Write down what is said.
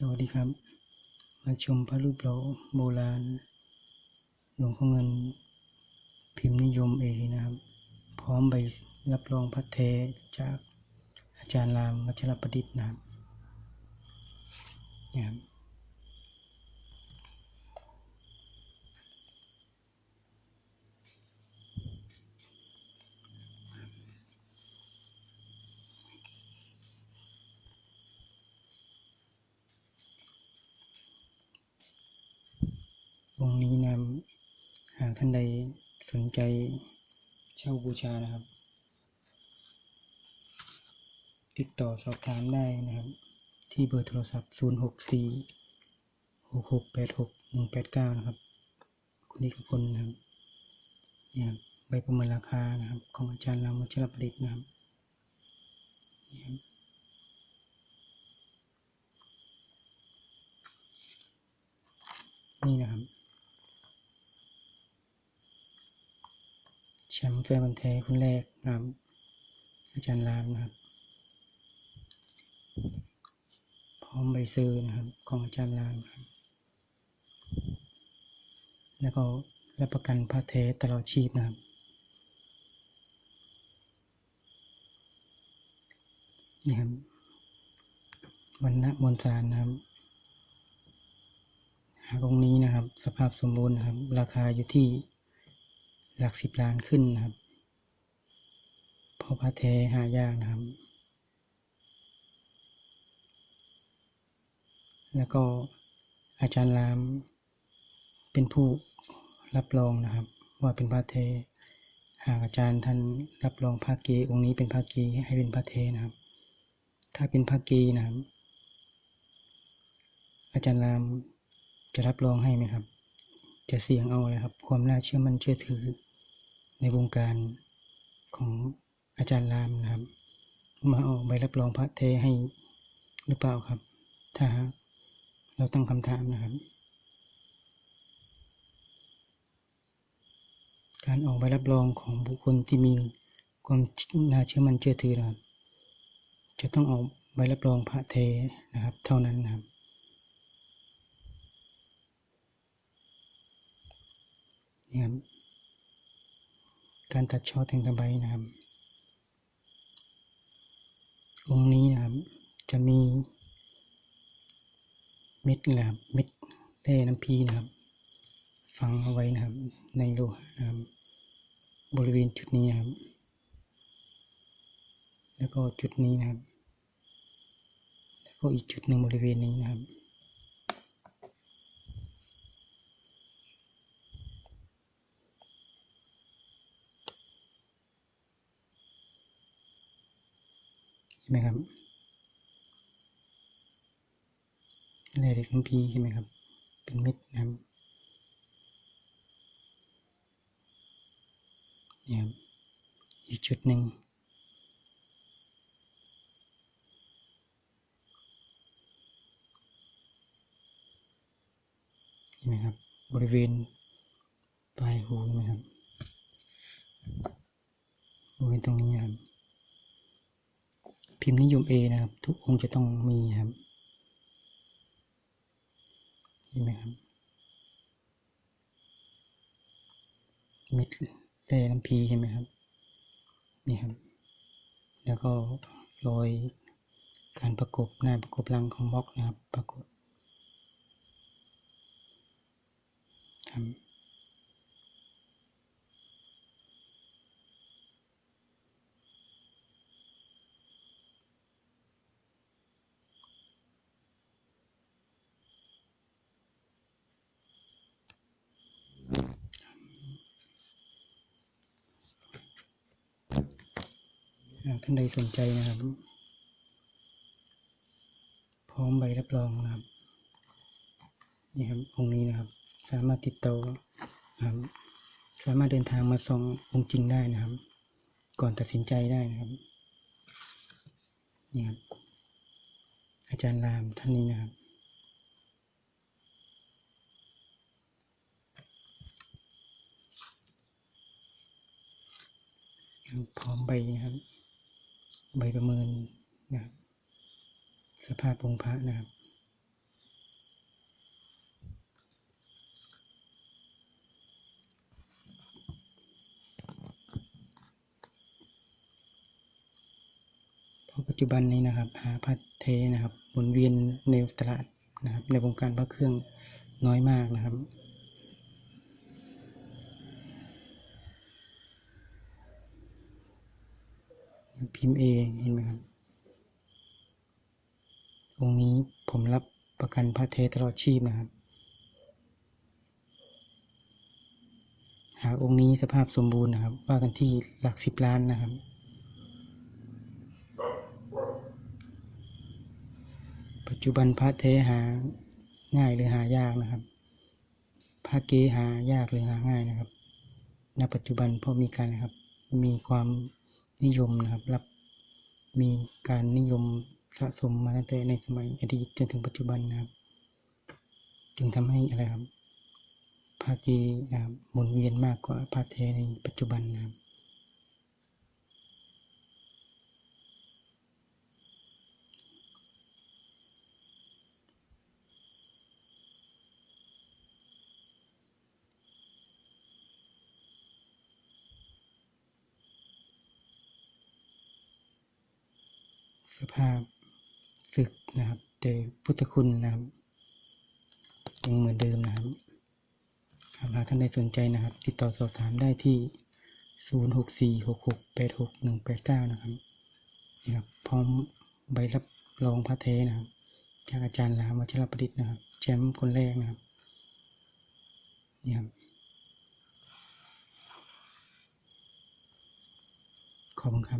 สวัสดีครับ มาชมพระรูปหล่อโบราณ หลวงพ่อเงิน พิมพ์นิยมเอนะครับ พร้อมใบรับรองพระเทจากอาจารย์รามวัชรประดิษฐ์นะครับเนี่ยครับ องค์นี้นะหากท่านใดสนใจเช่าบูชานะครับ ติดต่อสอบถามได้นะครับ ที่เบอร์โทรศัพท์ 0 6 4 6 6 8 6 1 8 9 นะครับ คุณนิกพลนะครับเนี่ยครับใบประเมินราคานะครับ ของอาจารย์รามวัชรประดิษฐ์นะครับนี่ครับนี่นะครับ แชมป์แฟร์บันธุ์แท้คนแรกนะครับ อาจารย์รามนะครับ พร้อมใบซอร์นะครับ ของอาจารย์รามครับแล้วก็รับประกันพระเทตลอดชีพนะครับ นี่ครับวันณะมนสารนะครับ หากองนี้นะครับ สภาพสมบูรณ์นะครับ ราคาอยู่ที่ หลักสิบล้านขึ้นนะครับ เพราะพระเทหายากนะครับ แล้วก็อาจารย์รามเป็นผู้รับรองนะครับ ว่าเป็นพระเทหากอาจารย์ท่านรับรองพระเกองค์นี้เป็นพระเกให้เป็นพระเทนะครับ ถ้าเป็นพระเกนะครับ อาจารย์รามจะรับรองให้ไหมครับ จะเสี่ยงเอาเลยครับ ความน่าเชื่อมั่นเชื่อถือ ในวงการของอาจารย์รามนะครับ มาออกใบรับรองพระเทให้หรือเปล่าครับ ถ้าเราตั้งคำถามนะครับ การออกใบรับรองของบุคคลที่มีความน่าเชื่อมั่นเชื่อถือนะครับ จะต้องออกใบรับรองพระเทนะครับ เท่านั้นนะครับนี่ครับ การตัดช่อแทงตะไบนะครับองค์นี้นะครับ จะมีเม็ดนะครับเม็ดแร่น้ำพีนะครับ ฝังเอาไว้นะครับ ในโลหะนะครับ บริเวณจุดนี้นะครับ แล้วก็จุดนี้นะครับ แล้วก็อีกจุดหนึ่งบริเวณนี้นะครับ ใช่ไหมครับแร่เหล็กน้ำพีใช่ไหมครับ เป็นเม็ดนะครับนี่ครับอีกจุดหนึ่งเห็นไหมครับ บริเวณปลายหูนะครับบริเวณตรงนี้นะครับ พิมพ์นิยม A นะครับ ทุกองค์จะต้องมีครับเห็นไหมครับเม็ดแร่น้ำพีเห็นไหมครับนี่ครับ แล้วก็รอยการประกบหน้าประกบหลังของบล็อกนะครับ ปรากฏครับากท่านใดสนใจนะครับ พร้อมใบรับรองนะครับ นี่ครับองค์นี้นะครับ สามารถติดต่อครับ สามารถเดินทางมาส่ององค์จริงได้นะครับ ก่อนตัดสินใจได้นะครับนี่ครับอาจารย์รามท่านนี้นะครับพร้อมใบนะครับ ใบประเมินนะสภาพองค์พระนะครับพอปัจจุบันนี้นะครับ หาพระเทนะครับวนเวียนในตลาดนะครับ ในวงการพระเครื่องน้อยมากนะครับ พิมพ์เอเห็นไหมครับองค์นี้ผมรับประกันพระเทตลอดชีพนะครับ หากองค์นี้สภาพสมบูรณ์นะครับ ว่ากันที่หลักสิบล้านนะครับปัจจุบันพระเทหาง่ายหรือหายากนะครับ พระเกหายากหรือหาง่ายนะครับ ณ ปัจจุบันเพราะมีการนะครับ มีความ นิยมนะครับ รับมีการนิยมสะสมมาตั้งแต่ในสมัยอดีตจนถึงปัจจุบันนะครับ จึงทำให้อะไรครับภาคีนะครับหมุนเวียนมากกว่าพระเทในปัจจุบันนะครับ สภาพศึกนะครับ แต่พุทธคุณนะครับยังเหมือนเดิมนะครับหากท่านใดสนใจนะครับ ติดต่อสอบถามได้ที่ 0646686189 นะครับนี่ครับ พร้อมใบรับรองพระเทนะครับ จากอาจารย์ลามวัชรประดิษฐ์นะครับ แชมป์คนแรกนะครับนี่ครับขอบคุณครับ